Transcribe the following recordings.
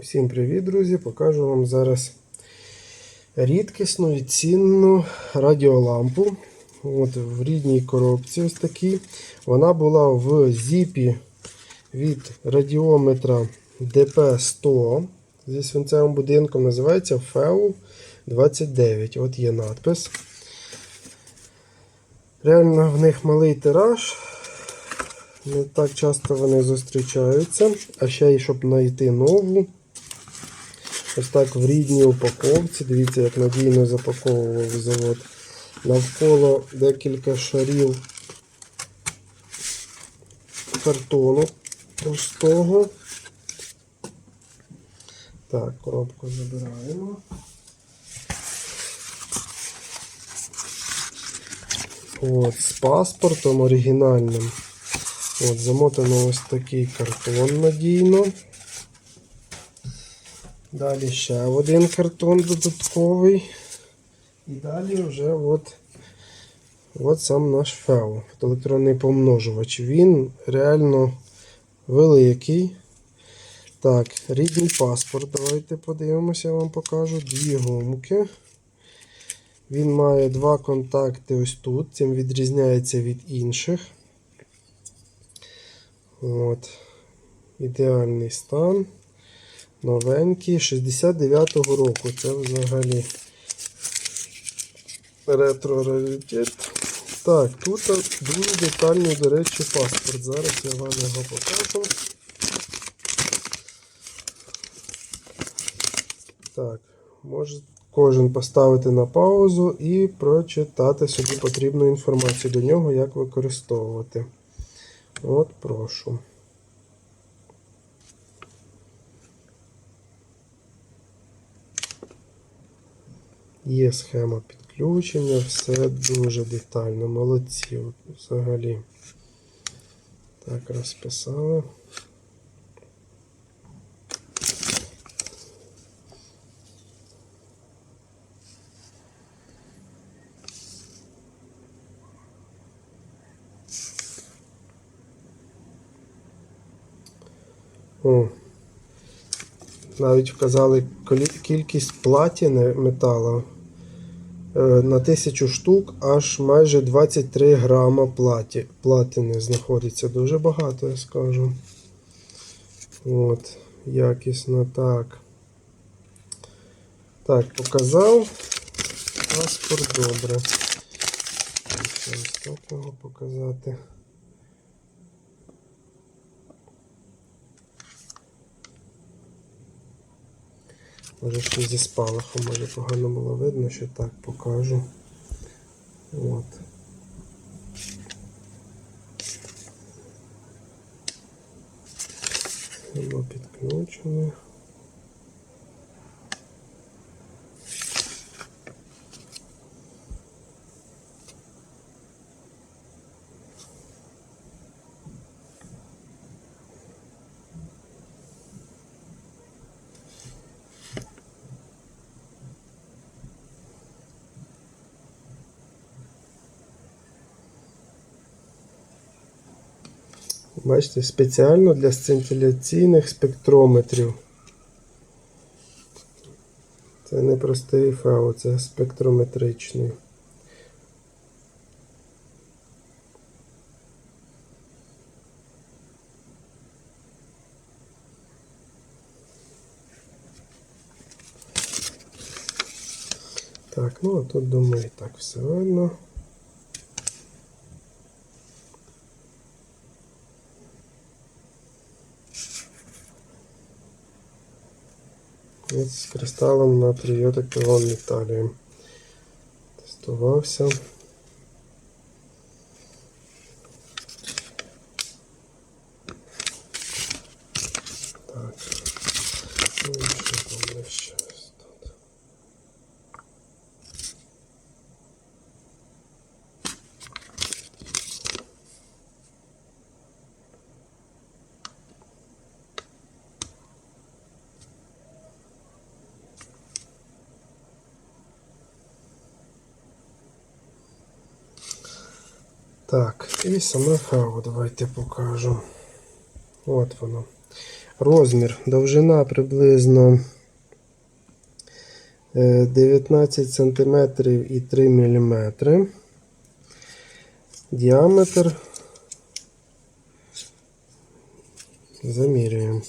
Всім привіт, друзі! Покажу вам зараз рідкісну і цінну радіолампу. От В рідній коробці ось такій. Вона була в зіпі від радіометра DP100 зі свинцевим будинком. Називається FEU 29. От є надпис. Реально в них малий тираж. Не так часто вони зустрічаються. А ще й щоб знайти нову. Ось так в рідній упаковці. Дивіться, як надійно запаковував завод. Навколо декілька шарів картону товстого. Так, коробку забираємо. От, з паспортом оригінальним. От, замотано ось такий картон надійно. Далі ще один картон додатковий. І далі вже от, от сам наш фео, електронний помножувач. Він реально великий. Так, рідний паспорт. Давайте подивимося, я вам покажу. Дві гумки. Він має два контакти ось тут. Цим відрізняється від інших. От. Ідеальний стан. Новенький. 69-го року. Це взагалі ретро-раритет. Так, тут дуже детальний, до речі, паспорт. Зараз я вам його покажу. Так, може кожен поставити на паузу і прочитати собі потрібну інформацію до нього, як використовувати. От, прошу. Є схема підключення, все дуже детально. Молодці взагалі. Так, розписали. О. Навіть вказали кількість платіни металу. Е, На 1000 штук аж майже 23 грама платі, платини знаходиться. Дуже багато, я скажу. От, якісно так. Так, показав. Паспорт добре. Ось так його показати. Може ще зі спалахом, може погано було видно, що так покажу. От. Воно підключене. Бачите, спеціально для сцинтиляційних спектрометрів. Це не простий ФАО, це спектрометричний. Так, ну а тут думаю, і так все видно. З кристалом на трийотиковому металі. Тестувався. Так. Ну і що там є ще ось тут? Так, і саме фау давайте покажу. От воно. Розмір. Довжина приблизно е, 19 см і 3 мм. Діаметр. Замірюємо.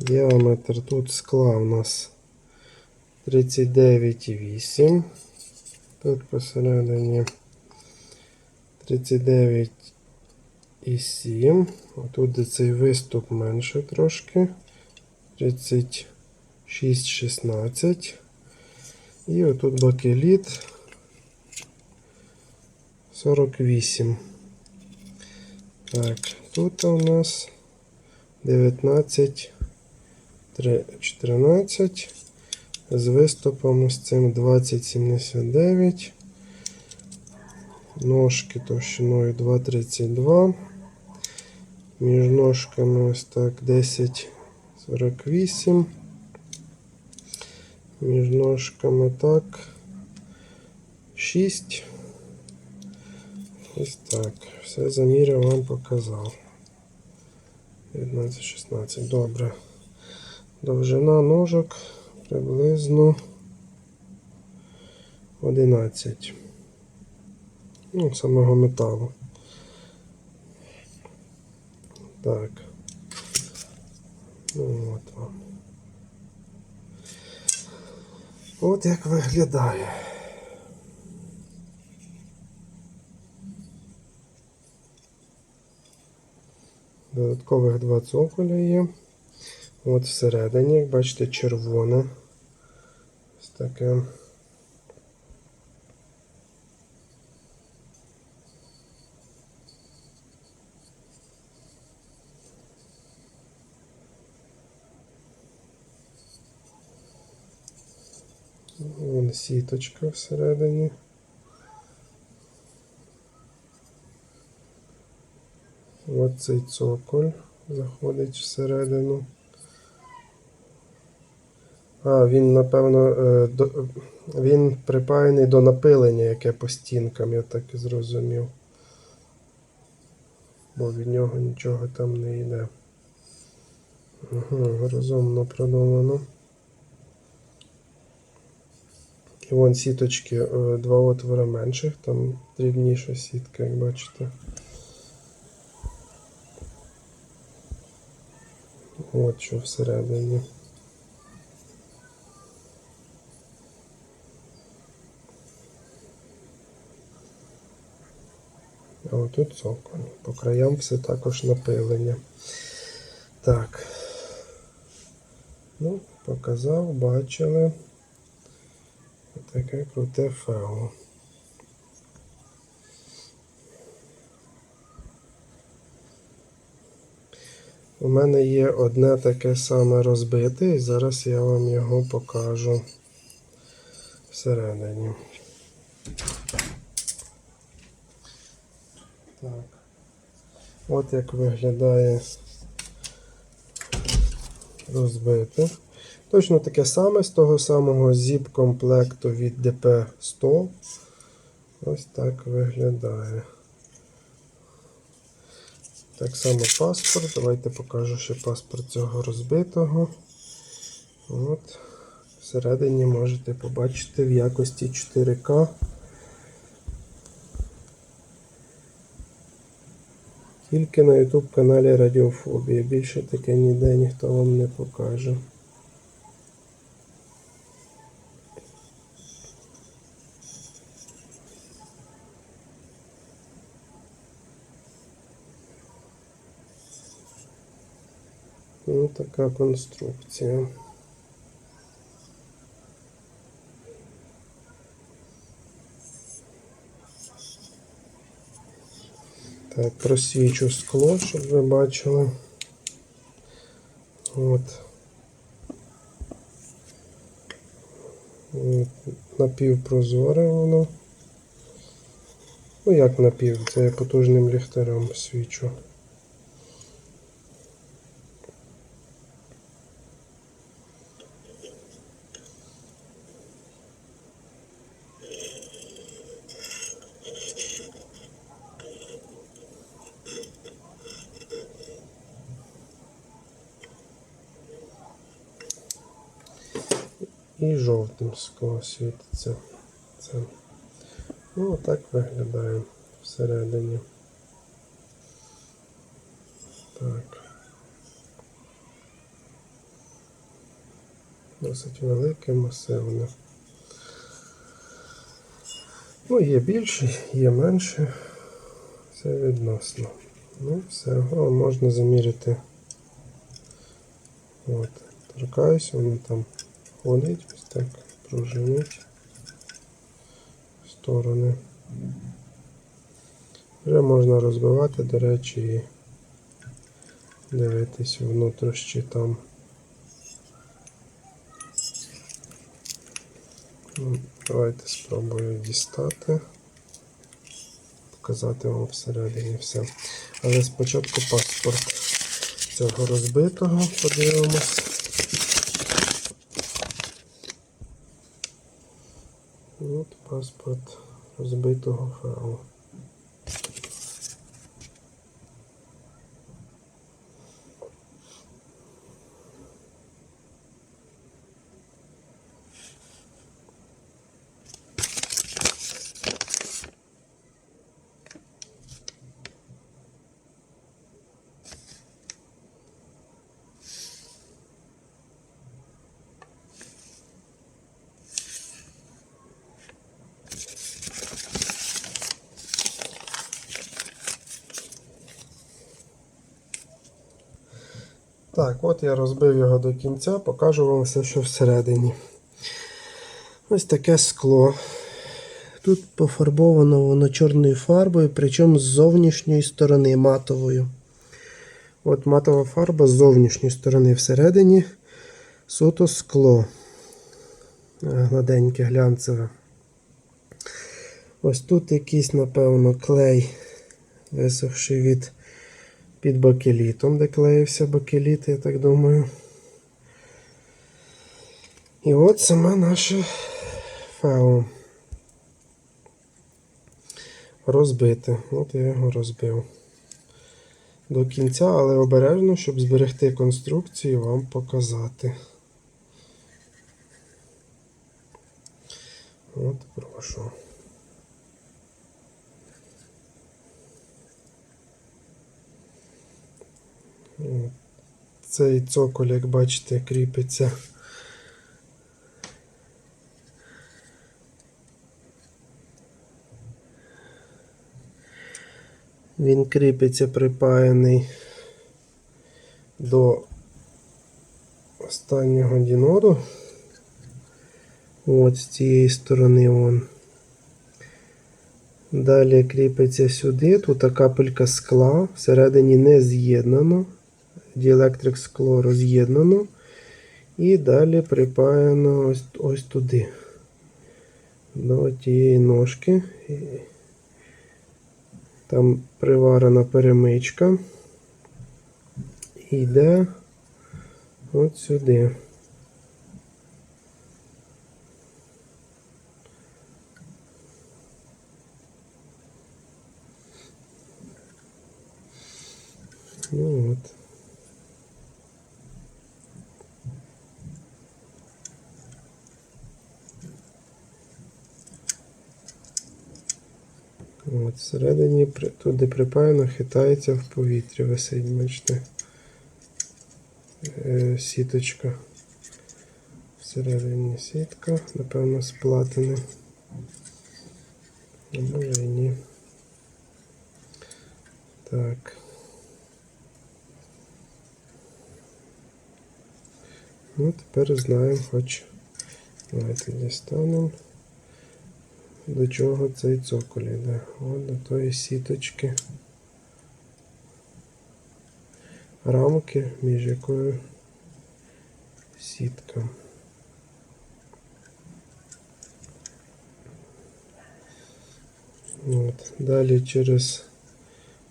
Діаметр тут скла у нас 39,8. Тут посередині 39,7. Отут де цей виступ менше трошки. 36,16. І отут бакеліт 48. Так, тут у нас 19, 3, 14. З виступом ось цим 20,79. Ножки товщиною 2,32. Між ножками ось так 10,48. Між ножками так 6. Ось так. Все заміряв вам показав. 19-16. Добре. Довжина ножок приблизно 11. Ну, самого металу. Так. Ну, от вам. От як виглядає. Додаткових два цоколя є. От всередині, як бачите, червоне. Ось таке. Вон сіточка всередині. От цей цоколь заходить всередину. А, він, напевно, е, до, він припаяний до напилення, яке по стінкам, я так і зрозумів. Бо від нього нічого там не йде. Угу, розумно продумано. І вон сіточки, е, два отвори менших, там дрібніша сітка, як бачите. От що всередині. А отут цоколь. По краям все також напилення. Так. Ну, показав, бачили. Таке круте фео. У мене є одне таке саме розбите, і зараз я вам його покажу всередині. Так. От як виглядає розбите. Точно таке саме з того самого зіп-комплекту від DP100. Ось так виглядає. Так само паспорт. Давайте покажу ще паспорт цього розбитого. От. Всередині можете побачити в якості 4К. Тільки на YouTube каналі Радіофобія. Більше таке ніде ніхто вам не покаже. Ну, така конструкція. Так, просвічу скло, щоб ви бачили. От. Напівпрозоре воно. Ну як напів, це я потужним ліхтарем свічу. І жовтим скло світиться. Це. Ну, отак виглядає всередині. Так. Досить велике, масивне. Ну, є більше, є менше. Це відносно. Ну, все, О, можна заміряти. От, торкаюсь, воно там ходить, ось так пружинить сторони. Вже можна розбивати, до речі, і дивитись внутрішні там. Ну, Давайте спробую дістати, показати вам всередині все. Але спочатку паспорт цього розбитого подивимось. От паспорт розбитого фау. Так, от я розбив його до кінця, покажу вам все, що всередині. Ось таке скло. Тут пофарбовано воно чорною фарбою, причому з зовнішньої сторони матовою. От матова фарба з зовнішньої сторони всередині суто скло. Е, Гладеньке, глянцеве. Ось тут якийсь, напевно, клей, висохший від під бакелітом, де клеївся бакеліт, я так думаю. І от саме наше фео. Розбите. От я його розбив. До кінця, але обережно, щоб зберегти конструкцію вам показати. От прошу. Цей цоколь, як бачите, кріпиться. Він кріпиться припаяний до останнього діноду. От з цієї сторони вон. Далі кріпиться сюди. Тут капелька скла, всередині не з'єднано. Діелектрик скло роз'єднано. І далі припаяно ось, ось туди. До тієї ножки. Там приварена перемичка. І йде от сюди. Ну от. От, всередині при- туди припаяно хитається в повітрі, висить, бачите. Е, сіточка. Всередині сітка, напевно, з платини. А може і ні. Так. Ну, тепер знаємо, хоч. Давайте дістанемо. До чого цей цоколь йде? От до тої сіточки. Рамки, між якою сітка. От. Далі через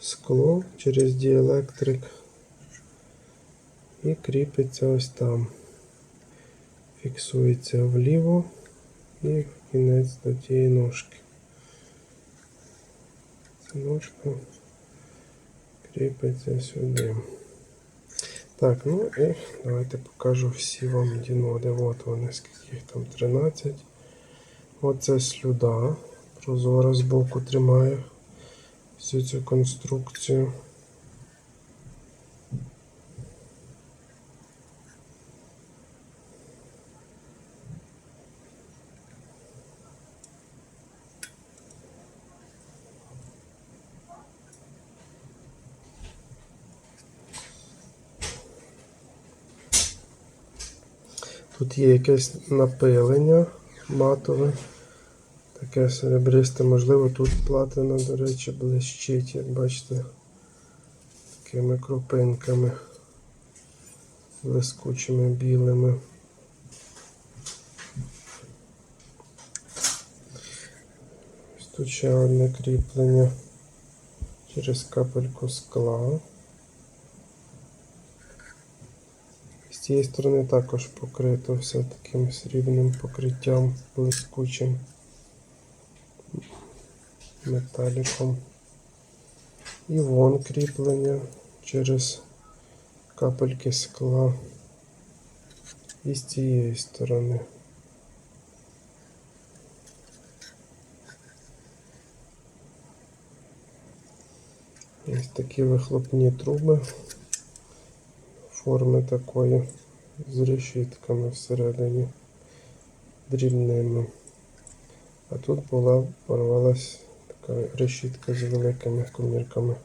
скло, через діелектрик і кріпиться ось там. Фіксується вліво і кінець до тієї ножки. Ця ножка кріпиться сюди. Так, ну і давайте покажу всі вам діноди. От вони, скільки їх там 13. Оце слюда. Прозора збоку тримає всю цю конструкцію. Тут є якесь напилення матове, таке серебристе, можливо, тут платина, до речі, блищить, як бачите, такими крупинками блискучими білими. Ось тут ще одне кріплення через капельку скла. Цієї сторони також покрито все таким срібним покриттям блискучим металіком. І вон кріплення через капельки скла. І з цієї сторони. Ось такі вихлопні труби форми такої з решітками всередині дрібними. А тут була порвалась така решітка з великими комірками.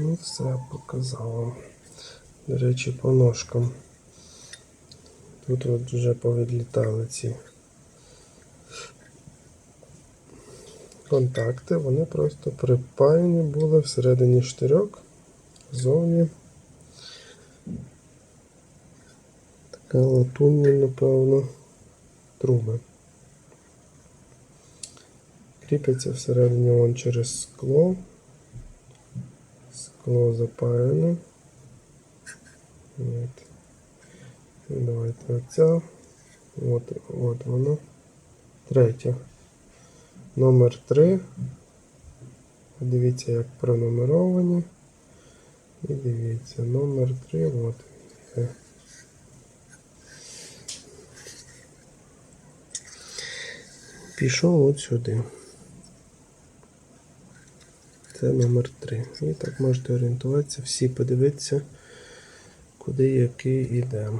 Ну, все показав вам. До речі, по ножкам. Тут от вже повідлітали ці контакти, вони просто припаяні були всередині штирьок, зовні. Така латунні, напевно, труби. Кріпяться всередині вон через скло. Скло запаяно. От. Давайте оця. От, от воно. Третя. Номер 3. Дивіться, як пронумеровані. І дивіться, номер 3, от. Пішов от сюди. Це номер 3. І так можете орієнтуватися, всі подивитися, куди який іде.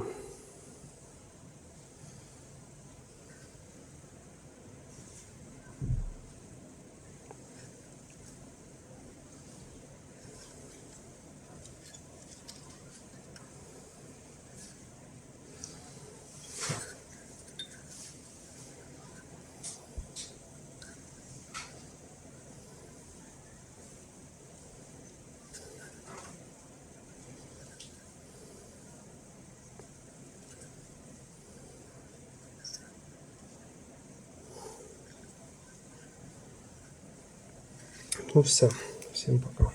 Ну все, всім пока.